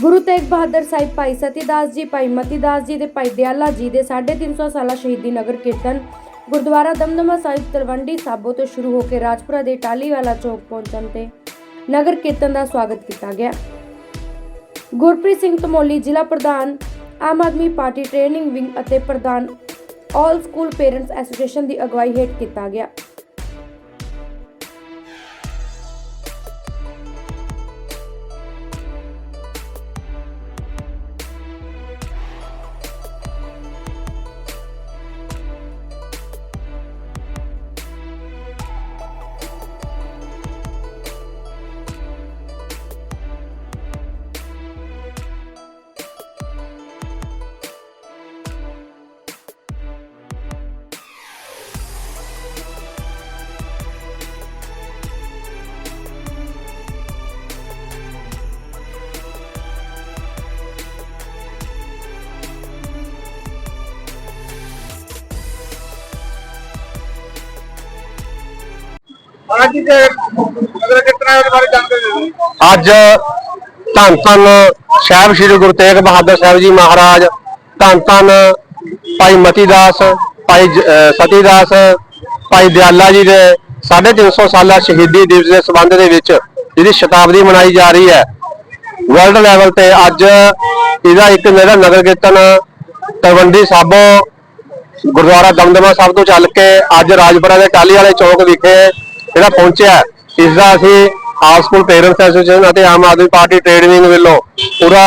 ਗੁਰੂ ਤੇਗ ਬਹਾਦਰ ਸਾਹਿਬ ਭਾਈ ਸਤੀਦਾਸ ਜੀ, ਭਾਈ ਮਤੀਦਾਸ ਜੀ ਤੇ ਭਾਈ ਦਿਆਲਾ ਜੀ ਦੇ 350 ਸਾਲਾ ਸ਼ਹੀਦੀ ਨਗਰ ਕੀਰਤਨ ਗੁਰਦੁਆਰਾ ਦਮਦਮਾ ਸਾਹਿਬ ਤਲਵੰਡੀ ਸਾਬੋ ਤੋਂ ਸ਼ੁਰੂ ਹੋ ਕੇ ਰਾਜਪੁਰਾ ਦੇ ਟਾਲੀਵਾਲਾ ਚੌਕ ਪਹੁੰਚਣ ਤੇ ਨਗਰ ਕੀਰਤਨ ਦਾ ਸਵਾਗਤ ਕੀਤਾ ਗਿਆ। ਗੁਰਪ੍ਰੀਤ ਸਿੰਘ ਧਮੋਲੀ ਜ਼ਿਲ੍ਹਾ ਪ੍ਰਧਾਨ, Aam Aadmi party training wing ਅਤੇ ਪ੍ਰਧਾਨ, ਆਲ ਸਕੂਲ ਪੇਰੈਂਟਸ ਐਸੋਸੀਏਸ਼ਨ ਦੀ ਅਗਵਾਈ ਹੇਠ ਕੀਤਾ ਗਿਆ। ਅੱਜ ਦੇ ਅਗਰ ਕਿਤਨਾ ਦੇ ਬਾਰੇ ਜਾਣਕਾਰੀ ਦੇ ਅੱਜ ਧੰਨ ਧੰਨ ਸਾਹਿਬ ਸ੍ਰੀ ਗੁਰੂ ਤੇਗ ਬਹਾਦਰ ਸਾਹਿਬ ਜੀ ਮਹਾਰਾਜ, ਧੰਨ ਧੰਨ ਭਾਈ ਮਤੀਦਾਸ, ਭਾਈ ਸਤੀਦਾਸ, ਭਾਈ ਦਿਆਲਾ ਜੀ ਦੇ 350 ਸਾਲਾ ਸ਼ਹੀਦੀ ਦਿਵਸ ਦੇ ਸੰਬੰਧ ਦੇ ਵਿੱਚ ਜਿਹਦੀ ਸ਼ਤਾਬਦੀ ਮਨਾਈ ਜਾ ਰਹੀ ਹੈ। ਵਰਲਡ ਲੈਵਲ ਤੇ ਅੱਜ ਇਹਦਾ ਇੱਕ ਮੇਰਾ ਨਗਰ ਕੀਰਤਨ ਤਲਵੰਡੀ ਸਾਬੋ, ਗੁਰਦੁਆਰਾ ਦਮਦਮਾ ਸਾਹਿਬ ਤੋਂ ਚੱਲ ਕੇ ਅੱਜ ਰਾਜਪੁਰਾ ਦੇ ਟਾਲੀ ਵਾਲੇ ਚੌਕ ਵਿਖੇ ਜਿਹੜਾ ਪਹੁੰਚਿਆ ਹੈ। ਇਸ ਦਾ ਅਸੀਂ ਆਲ ਸਕੂਲ ਪੇਰੈਂਟਸ ਐਸੋਸੀਏਸ਼ਨ ਅਤੇ Aam Aadmi party trade wing ਵੱਲੋਂ ਪੂਰਾ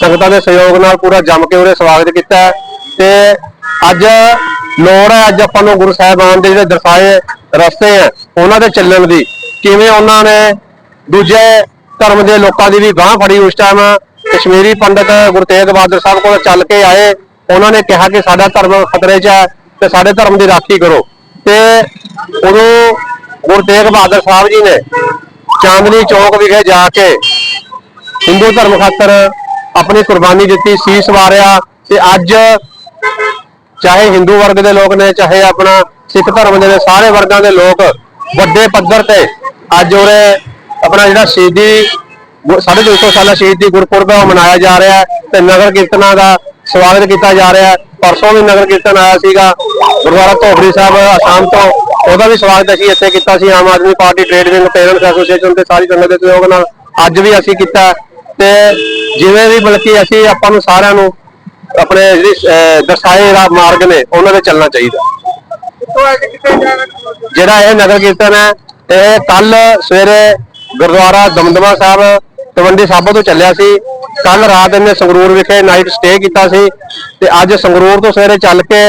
ਸੰਗਤਾਂ ਦੇ ਸਹਿਯੋਗ ਨਾਲ ਪੂਰਾ ਜੰਮ ਕੇ ਉਹਦੇ ਸਵਾਗਤ ਕੀਤਾ ਹੈ ਤੇ ਅੱਜ ਲੋੜ ਹੈ, ਅੱਜ ਆਪਾਂ ਨੂੰ ਗੁਰੂ ਸਾਹਿਬਾਨ ਦੇ ਜਿਹੜੇ ਦਰਸਾਏ ਰਸਤੇ ਹੈ, ਉਹਨਾਂ ਦੇ ਚੱਲਣ ਦੀ ਕਿਵੇਂ ਉਹਨਾਂ ਨੇ ਦੂਜੇ ਧਰਮ ਦੇ ਲੋਕਾਂ ਦੀ ਵੀ ਗਾਂਹ ਫੜੀ ਉਸ ਟਾਈਮ ਕਸ਼ਮੀਰੀ ਪੰਡਤ ਗੁਰੂ ਤੇਗ ਬਹਾਦਰ ਸਾਹਿਬ ਕੋਲ ਚੱਲ ਕੇ ਆਏ ਉਹਨਾਂ ਨੇ ਕਿਹਾ ਕਿ ਸਾਡਾ ਧਰਮ ਖਤਰੇ 'ਚ ਹੈ ਤੇ ਸਾਡੇ ਧਰਮ ਦੀ ਰਾਖੀ ਕਰੋ ਤੇ ਉਦੋਂ ਗੁਰੂ ਤੇਗ ਬਹਾਦਰ ਸਾਹਿਬ ਜੀ ਨੇ ਚਾਂਦਨੀ ਚੌਕ ਵਿਖੇ ਜਾ ਕੇ ਹਿੰਦੂ ਧਰਮ ਖਾਤਰ ਆਪਣੀ ਕੁਰਬਾਨੀ ਦਿੱਤੀ, ਸੀਸ ਵਾਰਿਆ ਤੇ ਅੱਜ ਚਾਹੇ ਹਿੰਦੂ ਵਰਗ ਦੇ ਲੋਕ ਨੇ, ਚਾਹੇ ਆਪਣਾ ਸਿੱਖ ਧਰਮ ਦੇ ਨੇ, ਸਾਰੇ ਵਰਗਾਂ ਦੇ ਲੋਕ ਵੱਡੇ ਪੱਧਰ ਤੇ ਅੱਜ ਉਰੇ ਆਪਣਾ ਜਿਹੜਾ ਸ਼ਹੀਦੀ ਗੁ- ਸਾਢੇ ਦੋ ਸੌ ਸਾਲਾ ਸ਼ਹੀਦੀ ਗੁਰਪੁਰਬ ਉਹ ਮਨਾਇਆ ਜਾ ਰਿਹਾ ਹੈ ਤੇ ਨਗਰ ਕੀਰਤਨਾਂ ਦਾ ਸਵਾਗਤ ਕੀਤਾ ਜਾ ਰਿਹਾ ਹੈ। ਪਰਸੋਂ ਵੀ ਨਗਰ ਕੀਰਤਨ ਆਇਆ ਸੀਗਾ ਗੁਰਦੁਆਰਾ ਧੋਬੜੀ ਸਾਹਿਬ ਆਸਾਮ ਤੋਂ। ਉਹਦਾ ਵੀ ਸਵਾਗਤ ਅਸੀਂ ਇੱਥੇ ਕੀਤਾ ਸੀ Aam Aadmi party trade wing parents association ਤੇ ਸਾਰੀ ਸੰਗਤ ਦੇ ਸਹਿਯੋਗ ਨਾਲ ਅੱਜ ਵੀ ਅਸੀਂ ਕੀਤਾ ਤੇ ਜਿਵੇਂ ਵੀ ਬਲਕਿ ਅਸੀਂ ਆਪਾਂ ਨੂੰ ਸਾਰਿਆਂ ਨੂੰ ਆਪਣੇ ਜਿਹੜੀ ਦਰਸਾਏ ਰਾ ਮਾਰਗ ਨੇ ਉਹਨਾਂ ਤੇ ਚੱਲਣਾ ਚਾਹੀਦਾ। ਜਿਹੜਾ ਇਹ ਨਗਰ ਕੀਰਤਨ ਹੈ ਇਹ ਕੱਲ ਸਵੇਰੇ ਗੁਰਦੁਆਰਾ ਦਮਦਮਾ ਸਾਹਿਬ ਤਵੰਡੀ ਸਾਬੋ ਤੋਂ ਚੱਲਿਆ ਸੀ। ਕੱਲ ਰਾਤ ਇਹਨੇ ਸੰਗਰੂਰ ਵਿਖੇ ਨਾਈਟ ਸਟੇ ਕੀਤਾ ਸੀ ਤੇ ਅੱਜ ਸੰਗਰੂਰ ਤੋਂ ਸਵੇਰੇ ਚੱਲ ਕੇ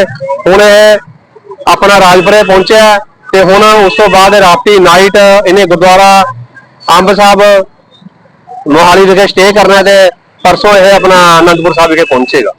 ਹੁਣ ਇਹ ਆਪਣਾ ਰਾਜਪੁਰੇ ਪਹੁੰਚਿਆ ਤੇ ਹੁਣ ਉਸ ਤੋਂ ਬਾਅਦ ਰਾਤੀ ਨਾਈਟ ਇਹਨੇ ਗੁਰਦੁਆਰਾ ਅੰਬ ਸਾਹਿਬ ਮੋਹਾਲੀ ਵਿਖੇ ਸਟੇ ਕਰਨਾ ਤੇ ਪਰਸੋਂ ਇਹ ਆਪਣਾ ਅਨੰਦਪੁਰ ਸਾਹਿਬ ਵਿਖੇ ਪਹੁੰਚੇਗਾ।